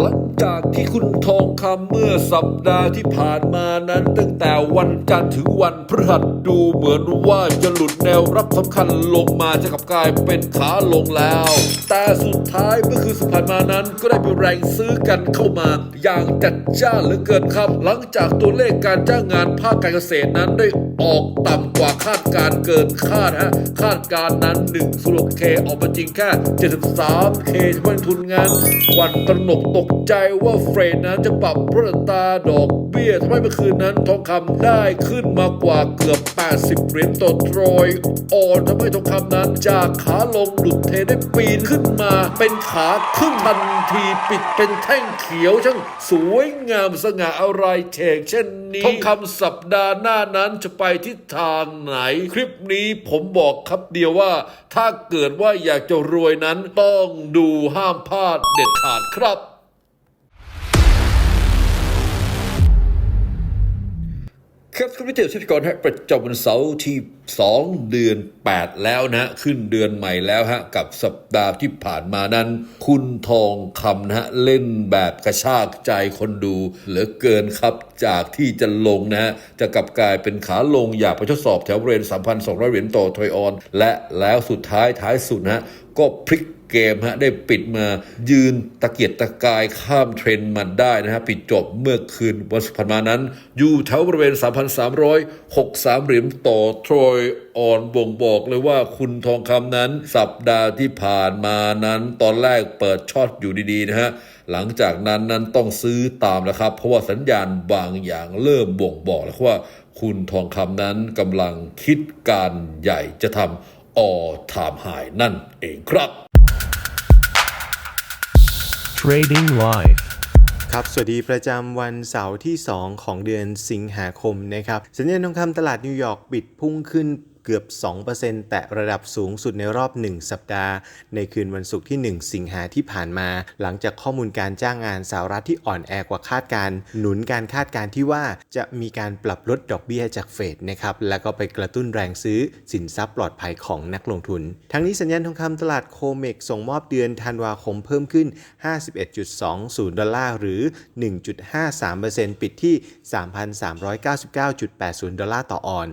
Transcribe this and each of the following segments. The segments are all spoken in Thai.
หลังจากที่คุณทองคำเมื่อสัปดาห์ที่ผ่านมานั้นตั้งแต่วันจันทร์ถึงวันพฤหัสดูเหมือนว่าจะหลุดแนวรับสำคัญลงมาจะกลับกลายเป็นขาลงแล้ว แต่สุดท้ายเมื่อคืนสุดผ่านมานั้นก็ได้มีแรงซื้อกันเข้ามา อย่างจัดจ้านเหลือเกินครับ หลังจากตัวเลขการจ้างงานภาคการเกษตรนั้นได้ ออกต่ำกว่าคาดการเกินคาดฮะคาดการนั้น1 0 k ออกมาจริงแค่ 73 k เฉพาะทุนงานวันตระหนกตกใจว่าเฟรดนั้นจะปรับลดอัตาดอกเบี้ยทำให้เมื่อคืนนั้นทองคำได้ขึ้นมากว่าเกือบ 80 เหรียญต่อทรอยออนทำให้ทองคำนั้นจากขาลงหลุดเทได้ปีนขึ้นมา เป็นขาขึ้นทันทีปิดเป็นแท่งเขียวช่างสวยงามสง่าอะไรเฉกเช่นนี้ทองคำสัปดาห์หน้านั้นจะไปทิศทางไหน คลิปนี้ผมบอกครับเดียวว่า ถ้าเกิดว่าอยากจะรวยนั้นต้องดูห้ามพลาดเด็ดขาดครับครับคุณผู้ชมทรัพยากรฮะประจำวันเสาร์ที่ 2 เดือน 8 แล้วนะขึ้นเดือนใหม่แล้วฮะกับสัปดาห์ที่ผ่านมานั้น คุณทองคำนะฮะเล่นแบบกระชากใจคนดูเหลือเกินครับจากที่จะลงนะฮะจะกลับกลายเป็นขาลงอยากไปทดสอบแถวบริเวณ 3,200 เหรียญต่อทรอยออน และแล้วสุดท้ายท้ายสุดนะฮะก็พลิกเกมฮะได้ปิดมายืนตะเกียกตะกายข้ามเทรนด์มันได้นะฮะปิดจบเมื่อคืนวันสุพรรณมานั้น อยู่แถวบริเวณ 3,363 เหรียญต่อทรอยอ่อนบ่งบอกเลยว่าคุณทองคำนั้น สัปดาห์ที่ผ่านมานั้น ตอนแรกเปิดช็อตอยู่ดีๆนะฮะหลังจากนั้นนั้นต้องซื้อตามแล้วครับ เพราะว่าสัญญาณบางอย่างเริ่มบ่งบอกแล้วว่า คุณทองคำนั้นกำลังคิดการใหญ่จะทำออถามหายนั่นเองครับ Trading Live ครับ สวัสดีประจำวันเสาร์ที่ 2 ของเดือนสิงหาคมนะครับสัญญาณทองคำตลาดนิวยอร์กปิดพุ่งขึ้น เกือบ 2%แต่ระดับสูงสุดในรอบ 1 สัปดาห์ ในคืนวันศุกร์ที่ 1 สิงหาที่ผ่านมา หลังจากข้อมูลการจ้างงานสหรัฐที่อ่อนแอกว่าคาดการ หนุนการคาดการที่ว่าจะมีการปรับลดดอกเบี้ยจากเฟดนะครับแล้วก็ไปกระตุ้นแรงซื้อสินทรัพย์ปลอดภัยของนักลงทุน ทั้งนี้สัญญาณทองคำตลาดโคเมกส่งมอบเดือนธันวาคมเพิ่มขึ้น 51.20 ดอลลาร์หรือ 1.53%ปิดที่ 3,399.80 ดอลลาร์ต่อออน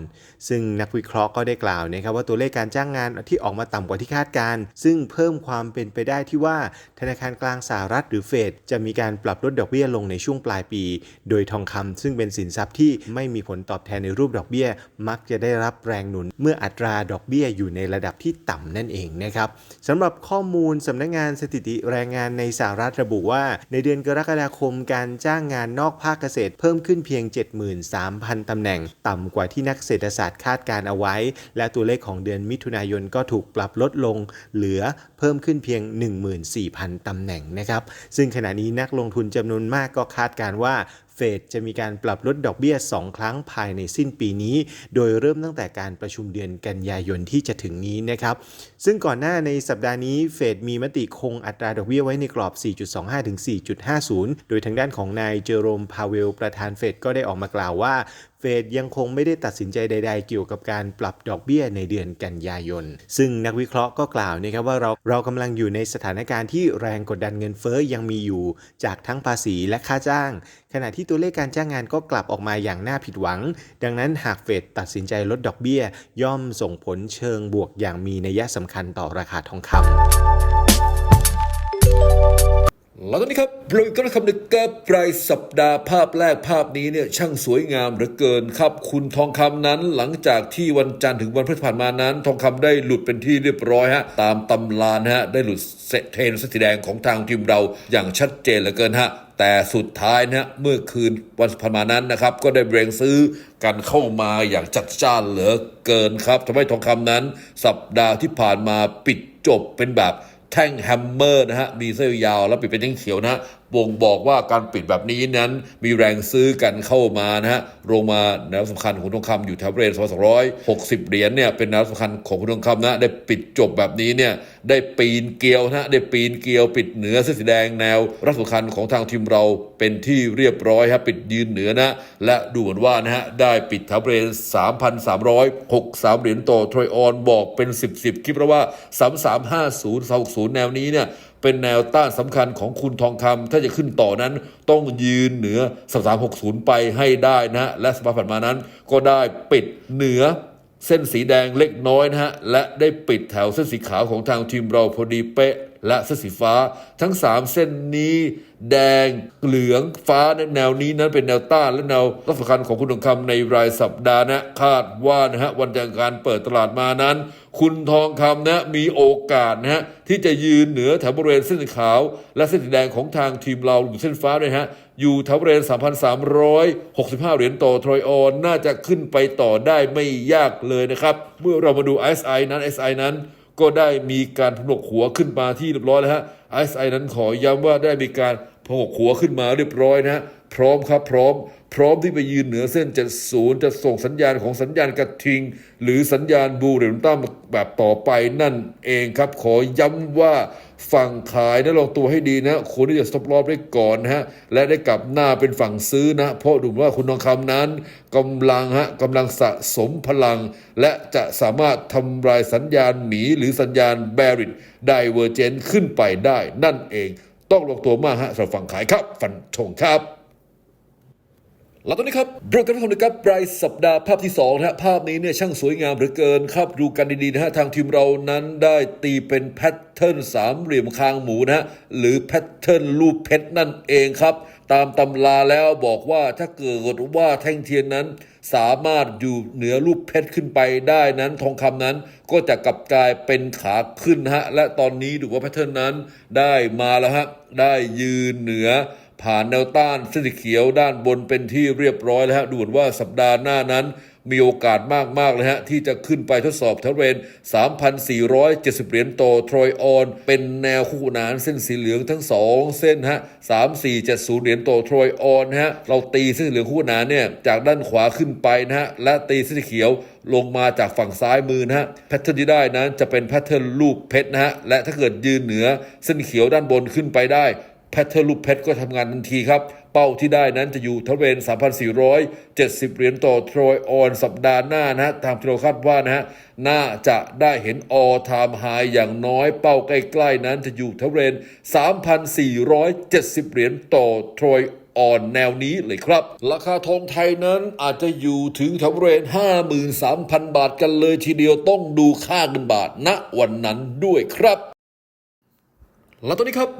ซึ่งนักวิเคราะห์ก็ได้กล่าวนะครับว่าตัวเลขการจ้างงานที่ออกมาต่ำกว่าที่คาดการณ์ซึ่งเพิ่มความเป็นไปได้ที่ว่าธนาคารกลางสหรัฐหรือเฟดจะมีการปรับลดดอกเบี้ยลงในช่วงปลายปี โดยทองคำซึ่งเป็นสินทรัพย์ที่ไม่มีผลตอบแทนในรูปดอกเบี้ย มักจะได้รับแรงหนุน เมื่ออัตราดอกเบี้ยอยู่ในระดับที่ต่ำนั่นเองนะครับสำหรับข้อมูลสำนักงานสถิติแรงงานในสหรัฐระบุว่า ในเดือนกรกฎาคมการจ้างงานนอกภาคเกษตร เพิ่มขึ้นเพียง 73,000 ตำแหน่ง ต่ำกว่าที่นักเศรษฐศาสตร์คาดการเอาไว้และตัวเลขของเดือนมิถุนายนก็ถูกปรับลดลงเหลือเพิ่มขึ้นเพียง 14,000 ตำแหน่งนะครับ ซึ่งขณะนี้นักลงทุนจำนวนมากก็คาดการว่าเฟดจะมีการปรับลดดอกเบี้ย 2 ครั้งภายในสิ้นปีนี้ โดยเริ่มตั้งแต่การประชุมเดือนกันยายนที่จะถึงนี้นะครับ ซึ่งก่อนหน้าในสัปดาห์นี้เฟดมีมติคงอัตราดอกเบี้ยไว้ในกรอบ 4.25 ถึง 4.50 โดยทางด้านของนายเจอโรมพาเวล ประธานเฟดก็ได้ออกมากล่าวว่า เฟดยังคงไม่ได้ตัดสินใจใด ๆ เกี่ยวกับการปรับดอกเบี้ยในเดือนกันยายน ซึ่งนักวิเคราะห์ก็กล่าวนะครับว่าเราเรากำลังอยู่ในสถานการณ์ที่แรงกดดันเงินเฟ้อยังมีอยู่ จากทั้งภาษีและค่าจ้าง ขณะที่ตัวเลขการจ้างงานก็กลับออกมาอย่างน่าผิดหวัง ดังนั้นหากเฟดตัดสินใจลดดอกเบี้ย ย่อมส่งผลเชิงบวกอย่างมีนัยสำคัญต่อราคาทองคำ แล้วตอนนี้ครับเราก็ได้คำนึกกับรายสัปดาห์ภาพแรกภาพนี้เนี่ยช่างสวยงามเหลือเกินครับ คุณทองคำนั้นหลังจากที่วันจันทร์ถึงวันพฤหัสผ่านมานั้น ทองคำได้หลุดเป็นที่เรียบร้อยฮะตามตำรานะฮะได้หลุดเซเทนด์สีแดงของทางทีมเราอย่างชัดเจนเหลือเกินฮะแต่สุดท้ายนะเมื่อคืนวันผ่านมานั้นนะครับ ก็ได้แรงซื้อกันเข้ามาอย่างจัดจ้านเหลือเกินครับทำให้ทองคำนั้น สัปดาห์ที่ผ่านมาปิดจบเป็นแบบ แท่งแฮมเมอร์นะฮะมีเส้นยาวแล้วปิดเป็นแท่งเขียวนะฮะ บ่งบอกว่าการปิดแบบนี้นั้นมีแรงซื้อกันเข้ามานะฮะลงมาแนวสำคัญของทองคำอยู่แถวบริเวณ260 เหรียญเนี่ยเป็นแนวสำคัญของทองคำนะได้ปิดจบแบบนี้เนี่ยได้ปีนเกลียวนะได้ปีนเกลียว ปิดเหนือเส้นสีแดงแนวรับสำคัญของทางทีมเราเป็นที่เรียบร้อยครับปิดยืนเหนือนะและดูเหมือนว่านะฮะได้ปิดแถวบริเวณ3,363 เหรียญต่อทรอยออนบอกเป็น 10 10คิดเพราะว่า 3350 260แนวนี้เนี่ย เป็นแนวต้านสำคัญของคุณทองคำถ้าจะขึ้นต่อนั้น ต้องยืนเหนือ 3360 ไปให้ได้นะฮะ และสัปดาห์ผ่านมานั้น ก็ได้ปิดเหนือเส้นสีแดงเล็กน้อยนะฮะ และได้ปิดแถวเส้นสีขาวของทางทีมเราพอดีเป๊ะ และเส้นสีฟ้า ทั้ง 3 เส้นนี้ แดงเหลืองฟ้าในแนวนี้นั้นเป็นแนวต้านและแนวรับสำคัญของคุณทองคำในรายสัปดาห์นะคาดว่านะฮะวันจากการเปิดตลาดมานั้น คุณทองคำนะมีโอกาสนะฮะที่จะยืนเหนือแถวบริเวณเส้นขาว และเส้นสีแดงของทางทีมเราหรือเส้นฟ้าด้วยฮะอยู่แถวบริเวณ 3,365 เหรียญต่อทรอยออนน่าจะขึ้นไปต่อได้ไม่ยากเลยนะครับ เมื่อเรามาดู SI นั้น SI นั้น ก็ได้มีการผนวกหัวขึ้นมาที่เรียบร้อยแล้วฮะไอซไอนั้นขอย้ำว่าได้มีการผนวกหัวขึ้นมาเรียบร้อยนะฮะ ร้อมครับพร้อม พร้อมที่ไปยืนเหนือเส้น70จะส่งสัญญาณของสัญญาณกระทิง หรือสัญญาณบูเรนตัมแบบต่อไปนั่นเองครับ ขอย้ำว่าฝั่งขายนะลองตัวให้ดีนะควรที่จะสต็อปรอบได้ก่อนนะฮะและได้กลับหน้าเป็นฝั่งซื้อนะ เพราะดูเหมือนว่าคุณทองคำนั้นกำลังฮะกำลังสะสมพลัง และจะสามารถทำลายสัญญาณหมีหรือสัญญาณแบริดไดเวอร์เจนขึ้นไปได้นั่นเอง ต้องลงตัวมากฮะสำหรับฝั่งขายครับ ฟันธงครับ แล้วตอนนี้ครับเรื่องการทุกคนนะครับรายสัปดาห์ภาพที่2นะฮะภาพนี้เนี่ยช่างสวยงามเหลือเกินครับดูกันดีๆนะฮะทางทีมเรานั้นได้ตีเป็นแพทเทิร์นสามเหลี่ยมคางหมูนะฮะหรือแพทเทิร์นรูปเพชรนั่นเองครับ ตามตำราแล้วบอกว่าถ้าเกิดว่าแท่งเทียนนั้น สามารถอยู่เหนือรูปเพชรขึ้นไปได้นั้น ทองคำนั้นก็จะกลับกลายเป็นขาขึ้นนะฮะและตอนนี้ดูว่าแพทเทิร์นนั้นได้มาแล้วฮะได้ยืนเหนือ ผ่านแนวต้านเส้นเขียวด้านบนเป็นที่เรียบร้อยแล้วฮะดูเหมือนว่าสัปดาห์หน้านั้นมีโอกาสมากๆเลยฮะ ที่จะขึ้นไปทดสอบแถวบริเวณ3,470 เหรียญต่อทรอยออน เป็นแนวคู่ขนานเส้นสีเหลืองทั้ง 2 เส้นฮะ 3470 เหรียญต่อทรอยออนฮะ เราตีเส้นเหลืองคู่ขนานเนี่ย จากด้านขวาขึ้นไปนะฮะ และตีเส้นเขียวลงมาจากฝั่งซ้ายมือนะฮะ แพทเทิร์นที่ได้นั้นจะเป็นแพทเทิร์นรูปเพชรนะฮะ และถ้าเกิดยืนเหนือเส้นเขียวด้านบนขึ้นไปได้ แพทเทิร์ลูกเพชรก็ทำงานทันทีครับ เป้าที่ได้นั้นจะอยู่ทเวน 3,470 เหรียญต่อทรอยออนสัปดาห์หน้านะฮะตามที่เราคาดว่านะฮะน่าจะได้เห็นออทามไฮอย่างน้อยเป้าใกล้ๆนั้นจะอยู่ทเวน 3,470 เหรียญต่อทรอยออนแนวนี้เลยครับ ราคาทองไทยนั้นอาจจะอยู่ถึงแถวบริเวณ53,000 บาทกันเลยทีเดียวต้องดูค่าเงินบาทณวันนั้นด้วยครับ แล้วตอนนี้ครับ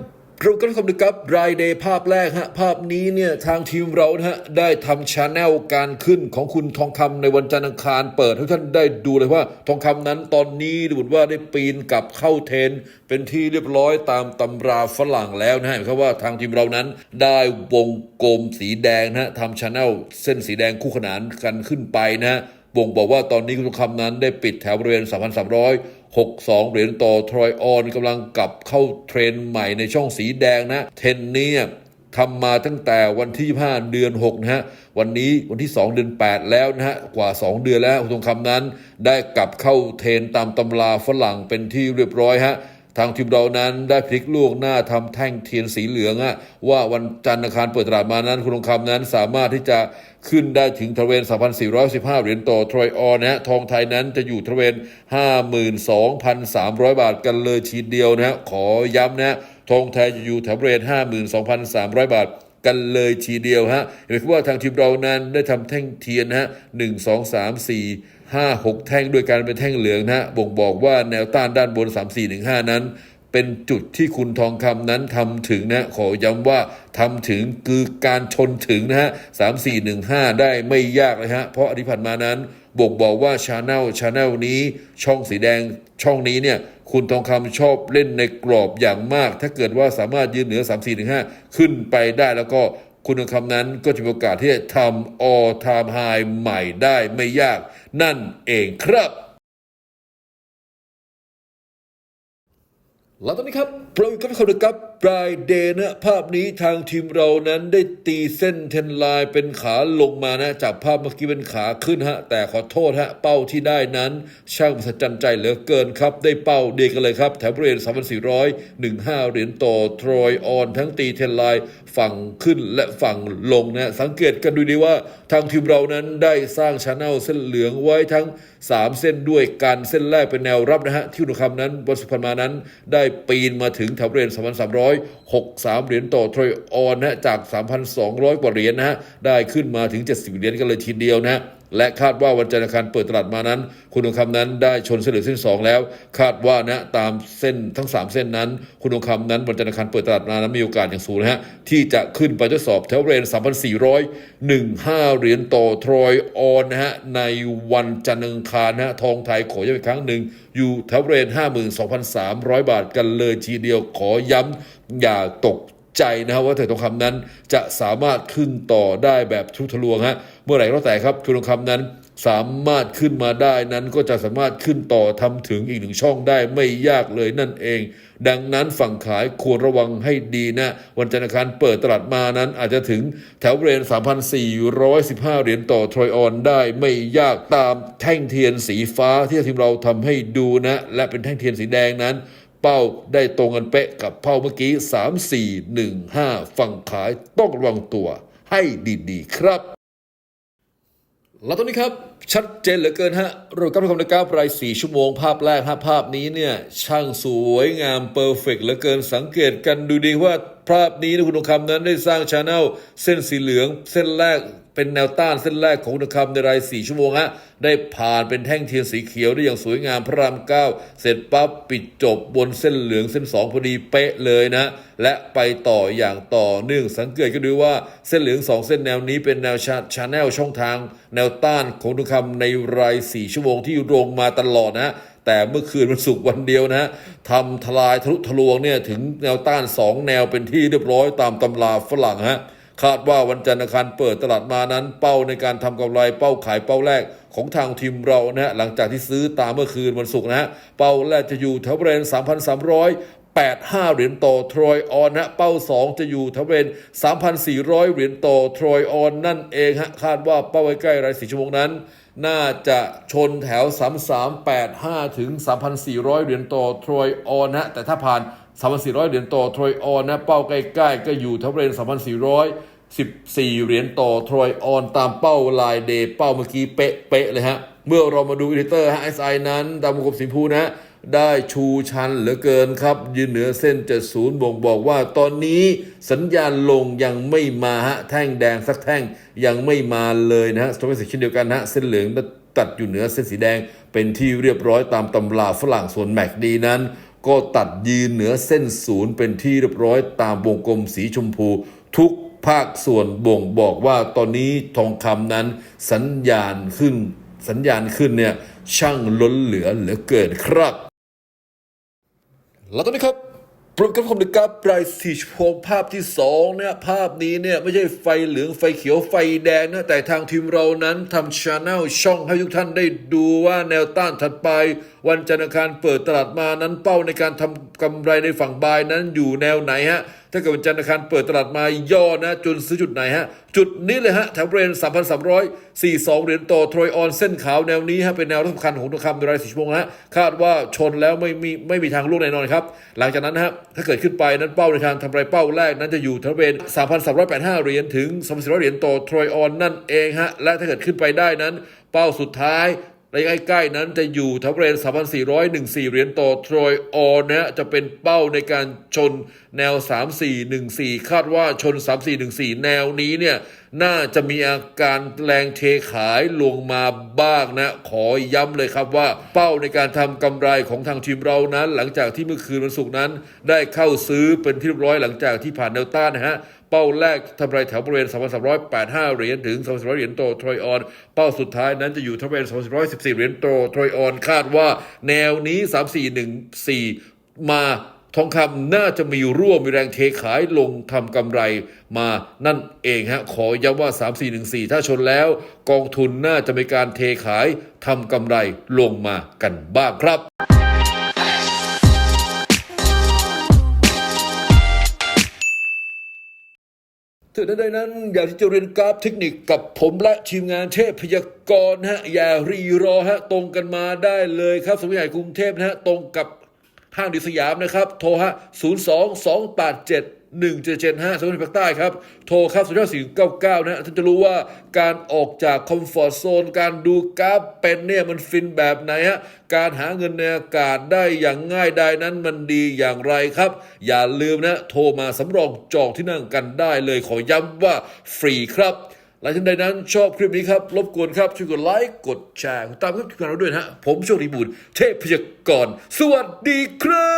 เราก็ทำดูครับรายเดย์ภาพแรกฮะภาพนี้เนี่ยทางทีมเรานะฮะได้ทำชาแนลการขึ้นของคุณทองคำในวันจันทร์อังคารเปิดให้ท่านได้ดูเลยว่าทองคำนั้นตอนนี้ดูเหมือนว่าได้ปีนกลับเข้าเทน เป็นที่เรียบร้อยตามตำราฝรั่งแล้วนะฮะความว่าทางทีมเรานั้นได้วงกลมสีแดงนะฮะทำชาแนลเส้นสีแดงคู่ขนานกันขึ้นไปนะฮะบ่งบอกว่าตอนนี้คุณทองคำนั้นได้ปิดแถวบริเวณ 3,300 62 เหรียญต่อทรอยออนกำลังกลับเข้าเทรนใหม่ในช่องสีแดงนะ เทรนนี้ทำมาตั้งแต่วันที่ 25 เดือน 6 นะฮะ วันนี้วันที่ 2 เดือน 8 แล้วนะฮะ กว่า 2 เดือนแล้วคุณทองคำนั้น ได้กลับเข้าเทรนตามตำราฝรั่งเป็นที่เรียบร้อยฮะ ทางทีมเรานั้นได้พลิกลูกหน้าทำแท่งเทียนสีเหลืองอะว่าวันจันทร์อังคารเปิดตลาดมานั้นคุณทองคำนั้นสามารถที่จะขึ้นได้ถึงทะเวน 3,415 เหรียญต่อทรอยออนนะฮะทองไทยนั้นจะอยู่ทะเวน 52,300 บาทกันเลยทีเดียวนะฮะขอย้ำนะฮะทองไทยจะอยู่แถวบริเวณ52,300 บาทกันเลยทีเดียวฮะเห็นไหมว่าทางทีมเรานั้นได้ทำแท่งเทียนนะฮะหนึ่งส ห้าหกแท่งด้วยการเป็นแท่งเหลืองนะฮะบ่งบอกว่าแนวต้านด้านบน 3 4 1 5 นั้น เป็นจุดที่คุณทองคำนั้นทำถึงนะ ขอย้ำว่าทำถึงคือการชนถึงนะฮะสามสี่หนึ่งห้าได้ไม่ยากเลยฮะ เพราะอธิผ่านมานั้นบ่งบอกว่าชาแนลชาแนลนี้ช่องสีแดงช่องนี้เนี่ยคุณทองคำชอบเล่นในกรอบอย่างมาก ถ้าเกิดว่าสามารถยืนเหนือ 3 4 1 5 ขึ้นไปได้แล้วก็ คุณทองคำนั้นก็จะมีโอกาสที่จะทำออทามไฮใหม่ได้ไม่ยาก นั่นเองครับ แล้วตอนนี้ครับเราอยู่กับคนกับ ปลายเดย์นะภาพนี้ทางทีมเรานั้นได้ตีเส้นเทนไลน์เป็นขาลงมานะจากภาพเมื่อกี้เป็นขาขึ้นฮะ แต่ขอโทษฮะ เป้าที่ได้นั้น ช่างมหัศจรรย์ใจเหลือเกินครับ ได้เป้าเดียกันเลยครับ แถวบริเวณ3,400 15 เหรียญต่อทรอยออน ทั้งตีเทนไลน์ฝั่งขึ้นและฝั่งลงนะ สังเกตกันดูดีว่าทางทีมเรานั้นได้สร้างชาแนลเส้นเหลืองไว้ทั้ง 3 เส้นด้วยกันเส้นแรกเป็นแนวรับนะฮะที่อุณคำนั้นบนสุพรรณมานั้น ได้ปีนมาถึงแถวบริเวณ3,363 เหรียญต่อทรอยออนนะจาก 3,200 กว่าเหรียญนะฮะได้ขึ้นมาถึง 70 เหรียญกันเลยทีเดียวนะ และคาดว่าวันจันทร์อังคารเปิดตลาดมานั้น คุณทองคำนั้นได้ชนเส้นเหลืองเส้นสองแล้ว คาดว่านะตามเส้นทั้ง 3 เส้นนั้น คุณทองคำนั้นวันจันทร์อังคารเปิดตลาดมานั้นมีโอกาสอย่างสูงนะฮะที่จะขึ้นไปทดสอบแถวบริเวณ3,415 เหรียญต่อทรอยออนนะฮะในวันจันทร์อังคารนะฮะทองไทยขอย้ำอีกครั้งหนึ่งอยู่แถวบริเวณ52,300 บาทกันเลยทีเดียวขอย้ำอย่าตก ใจนะครับว่าเทรดทองคำนั้นจะสามารถขึ้นต่อได้แบบทุกทะลวงฮะเมื่อไหร่ก็แต่ครับทุนทองคำนั้นสามารถขึ้นมาได้นั้นก็จะสามารถขึ้นต่อทำถึงอีกหนึ่งช่องได้ไม่ยากเลยนั่นเอง ดังนั้นฝั่งขายควรระวังให้ดีนะ วันจันทร์อังคารเปิดตลาดมานั้นอาจจะถึงแถวบริเวณ3,415 เหรียญต่อทรอยออนได้ไม่ยากตามแท่งเทียนสีฟ้าที่ทีมเราทำให้ดูนะ และเป็นแท่งเทียนสีแดงนั้น เป้าได้ตรงกันเป๊ะกับเป้าเมื่อกี้ 3 4 1 5 ฝั่งขายต้องระวังตัวให้ดีๆครับ แล้วตอนนี้ครับ ชัดเจนเหลือเกินฮะเรากำลังทำในกราฟราย4ชั่วโมงภาพแรกฮะภาพนี้เนี่ย ช่างสวยงามเพอร์เฟกเหลือเกินสังเกตกันดูดีว่าภาพนี้นะคุณทองคำนั้นได้สร้างชาแนลเส้นสีเหลืองเส้นแรก เป็นแนวต้านเส้นแรกของคุณทองคำในราย 4 ชั่วโมงฮะได้ผ่านเป็นแท่งเทียนสีเขียวได้อย่างสวยงามพระรามเก้าเสร็จปั๊บปิดจบบนเส้นเหลืองเส้น 2 พอดีเป๊ะเลยนะ และไปต่ออย่างต่อเนื่องสังเกตก็ดูว่าเส้นเหลือง 2 เส้นแนวนี้เป็นแนวชาชาแนลช่องทาง แนวต้านของทุกคำในราย 4 ชั่วโมงที่ลงมาตลอดนะแต่เมื่อคืนวันศุกร์วันเดียวนะทำทลายทะลุทะลวงเนี่ยถึงแนวต้าน 2 แนวเป็นที่เรียบร้อยตามตำราฝรั่งฮะ คาดว่าวันจันทร์อังคารเปิดตลาดมานั้น เป้าในการทำกำไรเป้าขายเป้าแรกของทางทีมเรานะฮะหลังจากที่ซื้อตามเมื่อคืนวันศุกร์นะฮะเป้าแรกจะอยู่แถวบริเวณ3,300 85 เหรียญต่อทรอยออนนะเป้า 2 จะอยู่แถวบริเวณ3,400 เหรียญต่อทรอยออนนั่นเองฮะคาดว่าเป้าใกล้ๆรายสี่ชั่วโมงนั้น น่าจะชนแถว 3385 ถึง 3,400 เหรียญต่อทรอยออนนะแต่ถ้าผ่าน 3,400 เหรียญต่อทรอยออนนะเป้าใกล้ๆ ก็อยู่แถวบริเวณ3,400 14 เหรียญต่อทรอยออนตามเป้าลายเดย์เป้าเมื่อกี้เป๊ะๆเลยฮะ เมื่อเรามาดูอินดิเตอร์ฮะ SI นั้นตามวงกลมสีชมพูนะ ได้ชูชันเหลือเกินครับ ยืนเหนือเส้น 70 บ่งบอกว่าตอนนี้สัญญาณลงยังไม่มาฮะ แท่งแดงสักแท่งยังไม่มาเลยนะฮะสโตรกสิเช่นเดียวกันนะฮะ เส้นเหลืองตัดอยู่เหนือเส้นสีแดงเป็นที่เรียบร้อยตามตำราฝรั่งส่วนแมกดีนั้นก็ตัดยืนเหนือเส้นศูนย์เป็นที่เรียบร้อยตามวงกลมสีชมพูทุก ภาคส่วนบ่งบอกว่าตอนนี้ทองคำนั้นสัญญาณขึ้น สัญญาณขึ้นเนี่ยช่างล้นเหลือเหลือเกินครับ แล้วตอนนี้ครับโปรแกรมคอมพิวเตอร์ปลายสีชมภาพที่2เนี่ยภาพนี้เนี่ยไม่ใช่ไฟเหลืองไฟเขียวไฟแดงนะแต่ทางทีมเรานั้นทำช anel ช่องให้ทุกท่านได้ดูว่าแนวต้านถัดไปวันจันทร์อังคารเปิดตลาดมานั้นเป้าในการทำกำไรในฝั่งบายนั้นอยู่แนวไหนฮะถ้าเกิดวันจันทร์อังคารเปิดตลาดมาย่อนะจนซื้อจุดไหนฮะจุดนี้เลยฮะแถวบริเวณ3,342 เหรียญต่อทรอยออนเส้นขาวแนวนี้ฮะเป็นแนวสำคัญของทองคำในรายสี่ชั่วโมงฮะคาดว่าชนแล้วไม่มีไม่มีทางล่วงแน่นอนครับหลังจากนั้นฮะถ้าเกิดขึ้นไปนั้นเป้าในทางทำไรเป้าแรกนั้นจะอยู่แถวบริเวณ3,385 เหรียญถึง3,400เหรียญต่อทรอยออนนั่นเองฮะและถ้าเกิดขึ้นไปได้นั้น เป้าสุดท้าย ระยะใกล้ๆนั้นจะอยู่แถวบริเวณ3,414 เหรียญต่อทรอยออนนะฮะจะเป็นเป้าในการชนแนว 3414 คาดว่าชน 3414 แนวนี้เนี่ย น่าจะมีอาการแรงเทขายลงมาบ้างนะ ขอย้ำเลยครับว่าเป้าในการทำกำไรของทางทีมเรานั้น หลังจากที่เมื่อคืนวันศุกร์นั้น ได้เข้าซื้อเป็นที่เรียบร้อยหลังจากที่ผ่านแนวต้านนะฮะ เป้าแรกทำไรแถวบริเวณ3,385 เหรียญถึง3,400 เหรียญโตทรอยออน เป้าสุดท้ายนั้นจะอยู่แถวบริเวณ3,414 เหรียญโตทรอยออน คาดว่าแนวนี้ 3414 มาทองคำน่าจะมีร่วมมีแรงเทขายลงทำกำไรมานั่นเองฮะ ขอย้ำว่า 3414 ถ้าชนแล้ว กองทุนน่าจะมีการเทขายทำกำไรลงมากันบ้างครับ ถึงไดนั้นอยากที่จะเรียนกราฟเทคนิคกับผมและทีมงานเทพพยากรณ์ฮะอย่ารีรอฮะตรงกันมาได้เลยครับสมัยใหญ่กรุงเทพนะฮะตรงกับ ห้างดิสยามนะครับ โทรฮะ0 2 2 8 7 1 7 7 5สำหรับภาคใต้ครับ โทรครับ0 9 4 9 9นะฮะท่านจะรู้ว่าการออกจากคอมฟอร์ z โซน การดูกราฟเป็นเนี่ยมันฟินแบบไหนฮะ การหาเงินในอากาศได้อย่างง่ายได้นั้นมันดีอย่างไรครับ อย่าลืมนะ โทรมาสำรองจองที่นั่งกันได้เลยขอย้ำว่าฟรีครับ หลังจากใดนั้นชอบคลิปนี้ครับรบกวนครับช่วยกดไลค์กดแชร์ตามคลิปของเราด้วยนะฮะผมโชคดีบุญเทพพยากรสวัสดีครั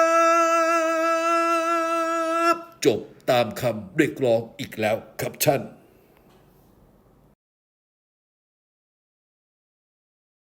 บ จบตามคำเรียกร้องอีกแล้วครับท่าน